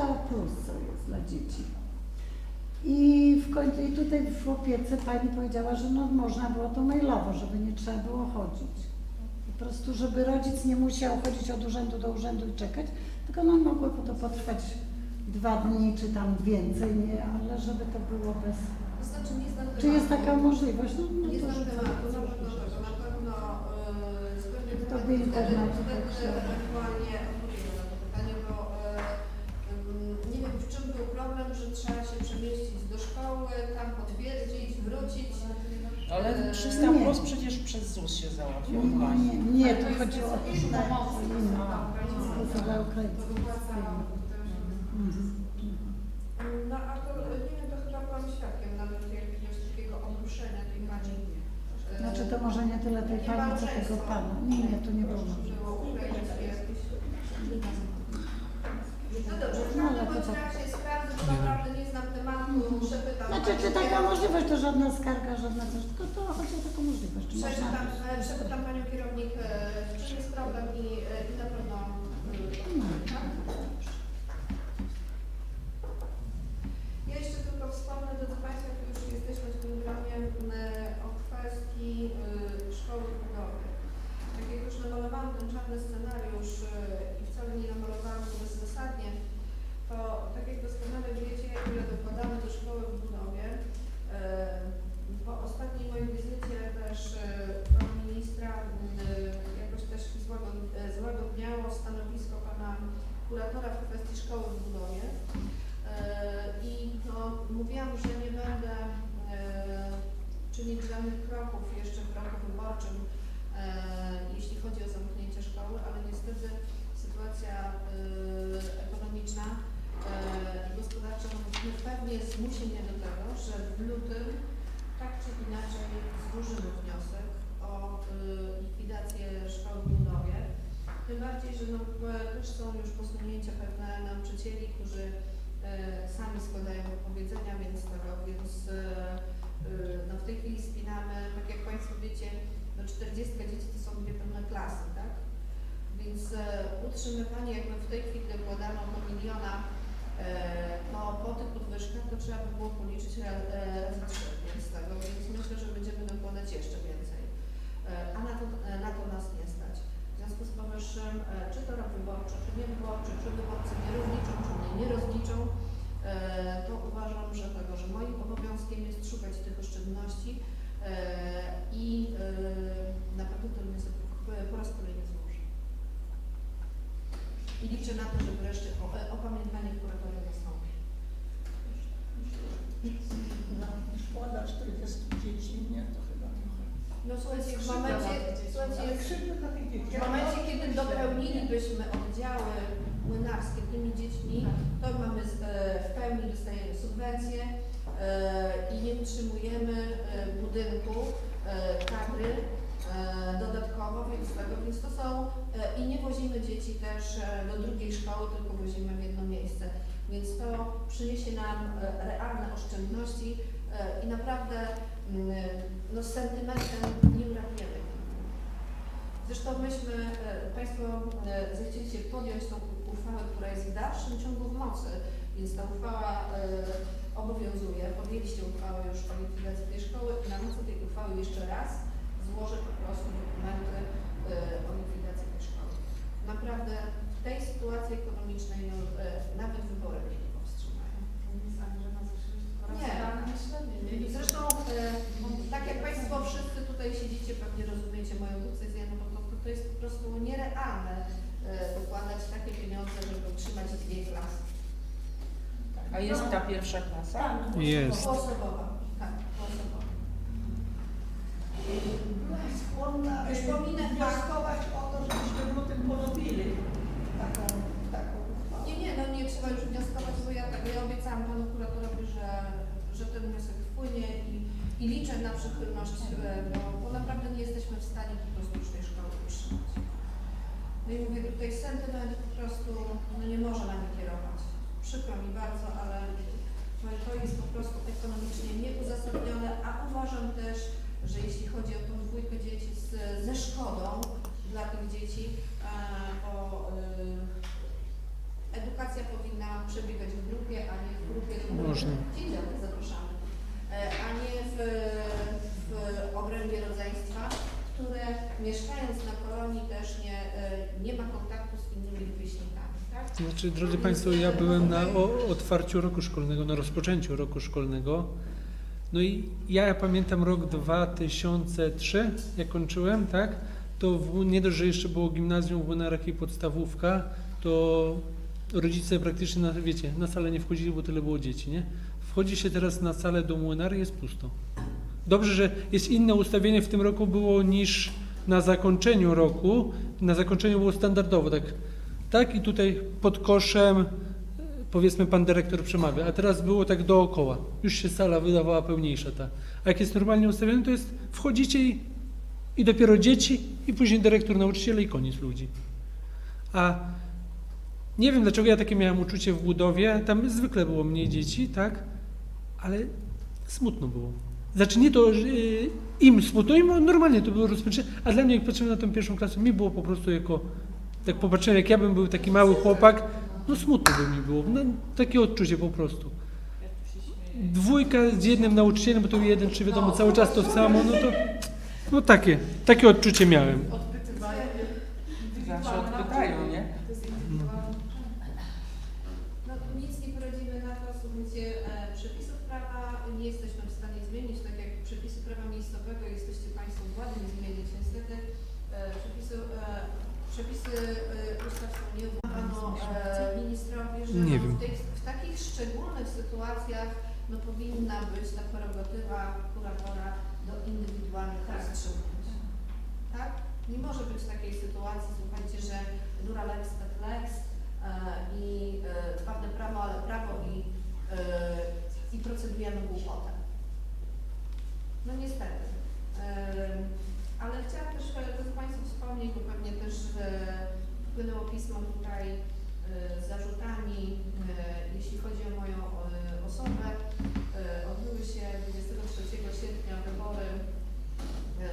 plus, co jest dla dzieci. I w końcu i tutaj w opiece pani powiedziała, że no można było to mailowo, żeby nie trzeba było chodzić. Po prostu, żeby rodzic nie musiał chodzić od urzędu do urzędu i czekać, tylko no mogło to potrwać dwa dni czy tam więcej, nie, ale żeby to było bez... To znaczy nie znam Czy jest tematu. taka możliwość? No, no Nie to, znam że tematu, na pewno na pewno yy, To by internet wtedy- wtedy się- ewentualnie problem, że trzeba się przemieścić do szkoły, tam potwierdzić, wrócić. Ale Eee, 300 Nie. plus przecież przez ZUS się załatwiło. nie, nie, nie, to jest chodziło o inne, to Ukraińców. To. Mhm. No a to nie wiem, to chyba byłam świadkiem nawet jakiegoś takiego ogłoszenia tej pani. Yy, Znaczy to może nie tyle tej pani, co tego pana. Nie, nie, to nie było. Było ukraińskie jakieś. No dobrze, w No, ale każdym to bądź tak. razie naprawdę nie znam tematu, przepytam. Znaczy, czy panią taka możliwość, to żadna skarga, żadna coś, tylko to chodzi o taką możliwość. Czy można... Przepytam, e, przepytam Panią kierownik, e, w czym jest problem i, e, i na pewno... No. Tak? Ja jeszcze tylko wspomnę, drodzy Państwo, jak już jesteśmy w tym gronie, m, o kwestii y, szkoły budowy. Tak jak już namalowałam ten czarny scenariusz y, i wcale nie namalowałam go bezzasadnie, to tak jak doskonale wiecie, ile dokładamy do szkoły w budowie. y, Po ostatniej mojej wizycie też y, pana ministra y, jakoś też złagod- y, złagodniało stanowisko pana kuratora w kwestii szkoły w budowie. E, I no, mówiłam, że nie będę e, czynić żadnych kroków jeszcze w roku wyborczym, e, jeśli chodzi o zamknięcie szkoły, ale niestety sytuacja e, ekonomiczna e, i gospodarcza no, pewnie mnie do tego, że w lutym tak czy inaczej złożymy wniosek o e, likwidację szkoły w budowie. Tym bardziej, że no, e, też są już posunięcia pewne nauczycieli, którzy e, sami składają wypowiedzenia, więc tego, więc e, no, w tej chwili spinamy, tak jak Państwo wiecie, no 40 dzieci to są dwie pełne klasy, tak? Więc e, utrzymywanie, jakby w tej chwili dokładano do miliona, e, no po tych podwyżkach to trzeba by było policzyć ra- razy trzy, więc tego, więc myślę, że będziemy dokładać jeszcze więcej. E, a na to, e, na to nas nie stać. W związku z powyższym, czy to rok wyborczy, czy nie wyborczy, czy wyborcy nie rozliczą, czy mnie nie rozliczą, to uważam, że tego, że moim obowiązkiem jest szukać tych oszczędności i na pewno ten wniosek po- raz kolejny liczę na to, że wreszcie o- e, opamiętanie kuratora nastąpi. Szkoda 40 dzieci, nie, to chyba trochę. No słuchajcie, w momencie, słuchajcie, Ale krzywda dla tych dzieci. W momencie, kiedy dopełnilibyśmy oddziały młynarskie tymi dziećmi, to mamy z- e, w pełni dostajemy subwencje e, i nie utrzymujemy e, budynku e, kadry dodatkowo, więc tego, więc to są e, i nie wozimy dzieci też e, do drugiej szkoły, tylko wozimy w jedno miejsce. Więc to przyniesie nam e, realne oszczędności e, i naprawdę mm, no, z sentymentem nie uratujemy. Zresztą myśmy, e, Państwo e, zechcieliście podjąć tą uchwałę, która jest w dalszym ciągu w mocy, więc ta uchwała e, obowiązuje. Podjęliście uchwałę już o likwidacji tej szkoły i na mocy tej uchwały jeszcze raz złożę prostu dokumenty e, o likwidacji tej szkoły. Naprawdę w tej sytuacji ekonomicznej no, e, nawet wybory mnie nie powstrzymają. Nie. I Zresztą, e, tak jak Państwo wszyscy tutaj siedzicie, pewnie rozumiecie moją decyzję, no bo to, to jest po prostu nierealne dokładać takie pieniądze, żeby utrzymać dwie klasy. A jest ta pierwsza klasa? Jest. Głosowa, Przypominam, wnioskować o to, żebyśmy w lutym ponowili taką, taką uchwałę. Nie, nie, no nie trzeba już wnioskować, bo ja, ja obiecałam panu kuratorowi, że, że ten wniosek wpłynie i, i liczę na przychylność, e, bo, bo naprawdę nie jesteśmy w stanie po prostu już tej szkoły utrzymać. No i mówię, tutaj sentyment po prostu no nie może nami kierować. Przykro mi bardzo, ale to jest po prostu ekonomicznie nieuzasadnione, a uważam też, że jeśli chodzi o tą dwójkę dzieci z, ze szkodą dla tych dzieci, e, bo e, edukacja powinna przebiegać Można. Dzień dobry, zapraszamy. E, A nie w, w obrębie rodzeństwa, które mieszkając na kolonii też nie, e, nie ma kontaktu z innymi rówieśnikami, tak? Znaczy, drodzy Państwo, ja byłem na o, otwarciu roku szkolnego, na rozpoczęciu roku szkolnego. No i ja pamiętam rok 2003, jak kończyłem, tak? To w, nie dość, że jeszcze było gimnazjum w Łynarach i podstawówka, to rodzice praktycznie, na, wiecie, na salę nie wchodzili, bo tyle było dzieci, nie? Wchodzi się teraz na salę do Młynary, jest pusto. Dobrze, że jest inne ustawienie w tym roku było niż na zakończeniu roku. Na zakończeniu było standardowo, tak tak, i tutaj pod koszem, powiedzmy, pan dyrektor przemawia, a teraz było tak dookoła. Już się sala wydawała pełniejsza ta. A jak jest normalnie ustawione, to jest wchodzicie i, i dopiero dzieci, i później dyrektor, nauczyciele i koniec ludzi. A nie wiem, dlaczego ja takie miałem uczucie w budowie. Tam zwykle było mniej dzieci, tak? Ale smutno było. Znaczy nie to, że y, im smutno, im normalnie to było rozpoczęcie, a dla mnie, jak patrzyłem na tę pierwszą klasę, mi było po prostu jako tak popatrzyłem, jak ja bym był taki mały chłopak, no smutno by mi było. No, takie odczucie po prostu. Dwójka z jednym nauczycielem, bo to jeden, czy wiadomo, cały czas to samo, no to no takie, takie odczucie miałem. Zawsze odpytają, nie? No nic nie poradzimy na to, słuchajcie, e, przepisów prawa nie jesteśmy w stanie zmienić, tak jak przepisy prawa miejscowego jesteście Państwo władzy nie zmienić. Niestety e, przepisy, e, przepisy e, ustaw są nieuznano e, ministrowi, że Nie no, wiem. w, w takich szczególnych sytuacjach no, powinna być ta prerogatywa kuratora do indywidualnych rozstrzygnięć. Tak? Nie może być takiej sytuacji, słuchajcie, że dura lex et lex e, i e, twarde prawo, ale prawo i, e, i procedujemy głupotę. No niestety. E, ale chciałam też e, to Państwu wspomnieć, bo pewnie też e, wpłynęło pismo tutaj e, z zarzutami, jeśli chodzi o moją osobę. Odbyły się 23 sierpnia wybory e,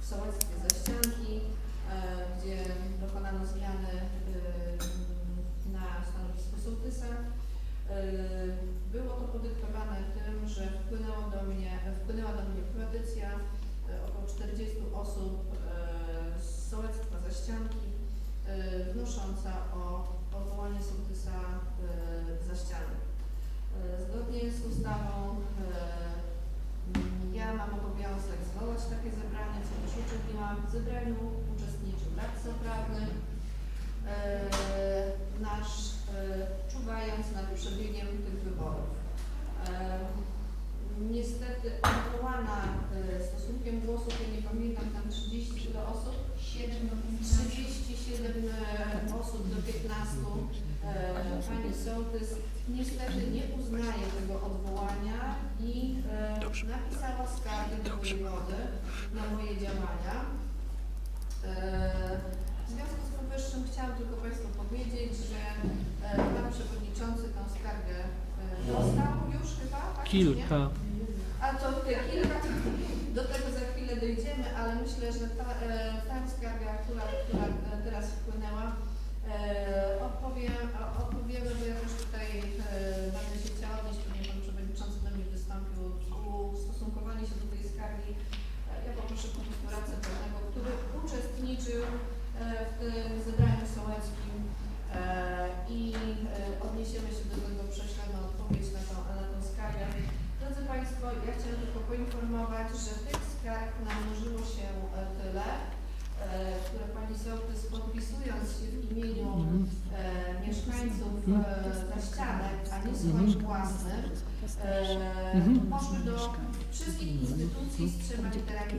w sołectwie Zaścianki, e, gdzie dokonano zmiany e, na stanowisku sołtysa. E, Było to podyktowane tym, że wpłynęło do mnie, wpłynęła do mnie petycja e, około 40 osób e, z sołectwa Zaścianki e, o odwołanie sołtysa e, Zaścianek. E, Zgodnie z ustawą e, ja mam obowiązek zwołać takie zebranie, co też uczyniłam. W zebraniu uczestniczył radca prawny, nasz czuwając nad przebiegiem tych wyborów. Niestety odwołana stosunkiem głosów, ja nie pamiętam, tam 30 ile osób? 37 e, osób do 15 e, pani sołtys niestety nie uznaje tego odwołania i e, napisała skargę do wojewody na moje działania. E, w związku z powyższym chciałam tylko Państwu powiedzieć, że e, Pan Przewodniczący tą skargę e, dostał już chyba, tak? czy nie? Kilka. A to te kilka, do tego za chwilę dojdziemy, ale myślę, że ta, e, ta skarga, która, która e, teraz wpłynęła, e, odpowie, o- opowiemy, bo ja też tutaj e, będę się chciała odnieść, pewnie Pan Przewodniczący do mnie wystąpił, ustosunkowanie się do tej skargi. E, Ja poproszę po prostu radcę prawnego, który uczestniczył w tym zebraniu sołeckim i odniesiemy się do tego, prześlemy odpowiedź na tą, na tą skargę. Drodzy Państwo, ja chciałam tylko poinformować, że tych skarg namnożyło się tyle, które Pani Sołtys podpisując się w imieniu Mhm. e, mieszkańców Mhm. e, zaścianek, a nie Mhm. swoim własnym, e, Mhm. poszły do wszystkich instytucji z trzema literami